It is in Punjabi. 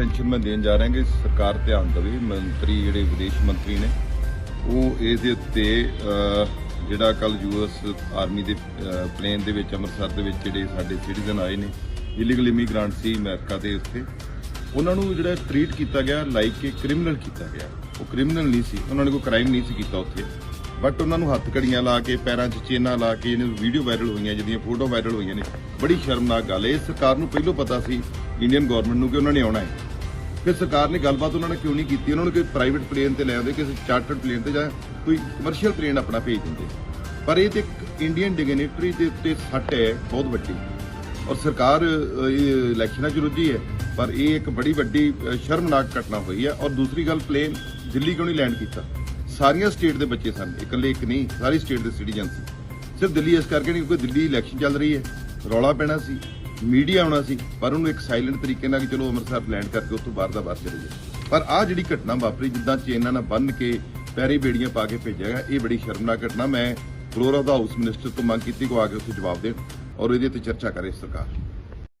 ਅਟੈਂਸ਼ਨ ਮੈਂ ਦੇਣ ਜਾ ਰਿਹਾ ਕਿ ਸਰਕਾਰ ਧਿਆਨ ਦੇਵੇ ਮੰਤਰੀ ਜਿਹੜੇ ਵਿਦੇਸ਼ ਮੰਤਰੀ ਨੇ ਉਹ ਇਸ ਦੇ ਉੱਤੇ ਅਹ, ਜਿਹੜਾ ਕੱਲ ਯੂਐਸ ਆਰਮੀ ਦੇ ਪਲੇਨ ਦੇ ਵਿੱਚ ਅੰਮ੍ਰਿਤਸਰ ਦੇ ਵਿੱਚ ਜਿਹੜੇ ਸਾਡੇ ਸਿਟੀਜ਼ਨ ਆਏ ਨੇ ਇਲੀਗਲ ਇਮੀਗ੍ਰੈਂਟ ਸੀ ਅਮਰੀਕਾ ਦੇ ਉੱਤੇ ਉਹਨਾਂ ਨੂੰ ਜਿਹੜਾ ਟ੍ਰੀਟ ਕੀਤਾ ਗਿਆ ਲਾਈਕ ਕਿ ਕ੍ਰਿਮੀਨਲ ਕੀਤਾ ਗਿਆ। ਉਹ ਕ੍ਰਿਮੀਨਲ ਨਹੀਂ ਸੀ ਉਹਨਾਂ ਨੇ ਕੋਈ ਕ੍ਰਾਈਮ ਨਹੀਂ ਸੀ ਕੀਤਾ ਉੱਥੇ। ਬਟ ਉਹਨਾਂ ਨੂੰ ਹੱਥ ਕੜੀਆਂ ਲਾ ਕੇ ਪੈਰਾਂ 'ਚ ਚੇਨਾਂ ਲਾ ਕੇ ਇਹਨੇ ਵੀਡੀਓ ਵਾਇਰਲ ਹੋਈਆਂ ਜਿਹਦੀਆਂ ਫੋਟੋ ਵਾਇਰਲ ਹੋਈਆਂ ਨੇ। ਬੜੀ ਸ਼ਰਮਨਾਕ ਗੱਲ ਹੈ। ਇਹ ਸਰਕਾਰ ਨੂੰ ਪਹਿਲਾਂ ਪਤਾ ਸੀ ਇੰਡੀਅਨ ਗਵਰਨਮੈਂਟ ਨੂੰ ਕਿ ਉਹਨਾਂ ਨੇ ਆਉਣਾ ਹੈ। ਫਿਰ ਸਰਕਾਰ ਨੇ ਗੱਲਬਾਤ ਉਹਨਾਂ ਨੇ ਕਿਉਂ ਨਹੀਂ ਕੀਤੀ? ਉਹਨਾਂ ਨੂੰ ਕੋਈ ਪ੍ਰਾਈਵੇਟ ਪਲੇਨ ਤੇ ਲੈ ਆਉਂਦੇ, ਕਿਸੇ ਚਾਰਟਰਡ ਪਲੇਨ ਤੇ ਜਾਂ ਕੋਈ ਕਮਰਸ਼ੀਅਲ ਪਲੇਨ ਆਪਣਾ ਭੇਜ ਦਿੰਦੇ। ਪਰ ਇਹ ਤੇ ਇੱਕ ਇੰਡੀਅਨ ਡਿਗਨਿਟਰੀ ਦੇ ਉੱਤੇ ਸੱਟ ਹੈ, ਬਹੁਤ ਵੱਡੀ। ਔਰ ਸਰਕਾਰ ਇਹ ਇਲੈਕਸ਼ਨਾਂ 'ਚ ਰੁੱਝੀ ਹੈ, ਪਰ ਇਹ ਇੱਕ ਬੜੀ ਵੱਡੀ ਸ਼ਰਮਨਾਕ ਘਟਨਾ ਹੋਈ ਹੈ। ਔਰ ਦੂਸਰੀ ਗੱਲ ਪਲੇਨ ਦਿੱਲੀ ਕਿਉਂ ਨਹੀਂ ਲੈਂਡ ਕੀਤਾ? ਸਾਰੀਆਂ ਸਟੇਟ ਦੇ ਬੱਚੇ ਸਨ, ਇਕੱਲੇ ਇੱਕ ਨਹੀਂ, ਸਾਰੀ ਸਟੇਟ ਦੇ ਸਿਟੀਜ਼ਨ ਸੀ। ਸਿਰਫ ਦਿੱਲੀ ਇਸ ਕਰਕੇ ਨਹੀਂ ਕਿਉਂਕਿ ਦਿੱਲੀ ਇਲੈਕਸ਼ਨ ਚੱਲ ਰਹੀ ਹੈ, ਰੌਲਾ ਪੈਣਾ ਸੀ। ਮੀਡੀਆ ਆਉਣਾ ਸੀ, ਪਰ ਉਹਨੂੰ ਇੱਕ ਸਾਇਲੈਂਟ ਤਰੀਕੇ ਨਾਲ ਕਿ ਚਲੋ ਅੰਮ੍ਰਿਤਸਰ ਲੈਂਡ ਕਰਕੇ ਉੱਥੋਂ ਬਾਹਰ ਦਾ ਬਾਹਰ ਚਲੇ ਜਾਏ। ਪਰ ਆਹ ਜਿਹੜੀ ਘਟਨਾ ਵਾਪਰੀ, ਜਿੱਦਾਂ ਚੇਨਾਂ ਨਾਲ ਬੰਨ ਕੇ ਪੈਰੀ ਬੇੜੀਆਂ ਪਾ ਕੇ ਭੇਜਿਆ ਗਿਆ, ਇਹ ਬੜੀ ਸ਼ਰਮਨਾਕ ਘਟਨਾ। ਮੈਂ ਫਲੋਰਾ ਦਾ ਹਾਊਸ ਮਿਨਿਸਟਰ ਤੋਂ ਮੰਗ ਕੀਤੀ ਕੋ ਆ ਕੇ ਉੱਥੇ ਜਵਾਬ ਦੇਣ ਔਰ ਇਹਦੇ ਤੇ ਚਰਚਾ ਕਰੇ ਸਰਕਾਰ।